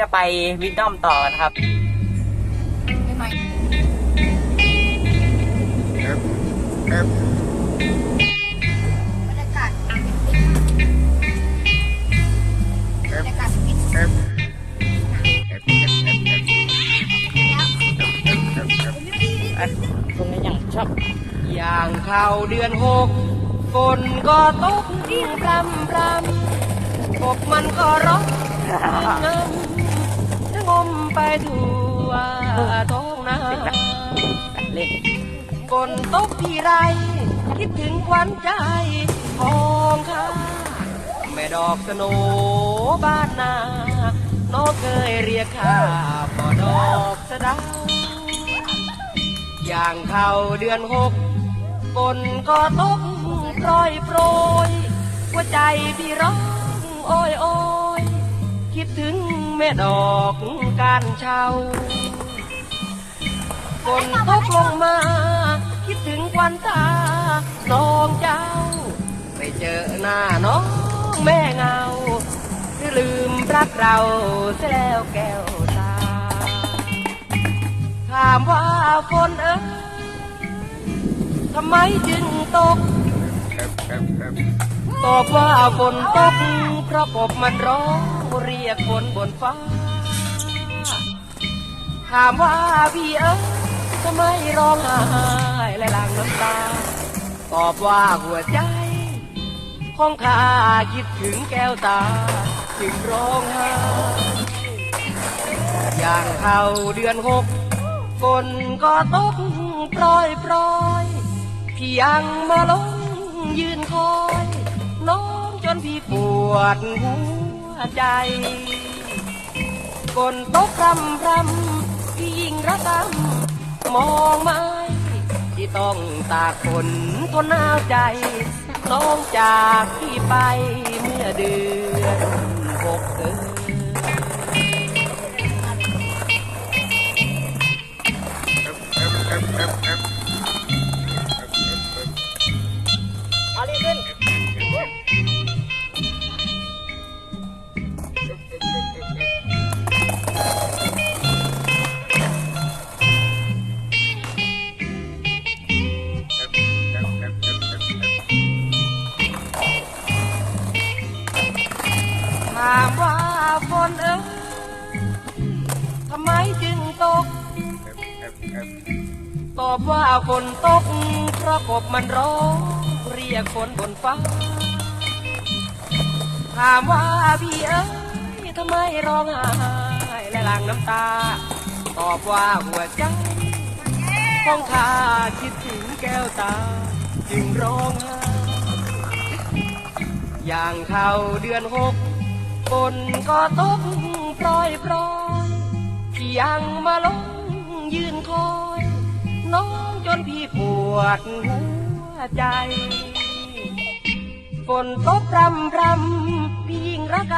จะไปวิดนอมต่อนะครับตรงนี้ยังชอบอย่างเข้าเดือนหกฝนก็ตกยิ่งรำรำกบมันก็ร้องงำจะ งมไปทั่วท้องนาเล่นฝนตกที่ไร คิดถึงควันใจทองค่ะแม่ดอกสโนบ้านนาน้องเคยเรียกข้าพ่อดอกสะดาอย่างเข้าเดือนหกฝนก็ตกโปรยโปรยหัวใจพี่ร้องโอ้ยโอ้ย ถึงแม่ดอกการเช่าฝนตกลงมา คิดถึงควันตาน้องเจ้าไม่เจอหน้าน้องแม่เงาหรือลืมรักเราเสียแล้วแก้วตา ถามว่าฝนเอ้ยทำไมจึงตก ตอบว่าฝนตกเพราะกบมันร้อง เรียกฝนบนฟ้า ถามว่าพี่เอ้ยทำไมร้องไห้และหลั่งน้ำตา ตอบว่าหัวใจ ของข้าคิดถึงแก้วตา จึงร้องไห้อย่างเข้าเดือนหกฝนก็ตกปล่อยปล่อยพี่ยังมาลงยืนคอย น้องจนพี่ปวดหัว ใจฝนตกพรำพรำพี่ยิ่งระกำมองไม้ที่ต้องตากฝนทนหนาวใจ น้องจากพี่ไปเมื่อเดือนหกเดือน ฝนเอ้ยทำไมจึงตก ตอบว่าฝนตกเพราะกบมันร้องเรียกฝนบนฟ้า ถามว่าพี่เอ้ยทำไมร้องไห้และหลั่งน้ำตา ตอบว่าหัวใจของข้าคิดถึงแก้วตา จึงร้องไห้อย่างเข้าเดือนหก ฝนก็ตกปล่อยปล่อยพี่ยังมาลงยืนคอย น้องจนพี่ปวดหัวใจฝนตกรำรำพี่ยิ่งระก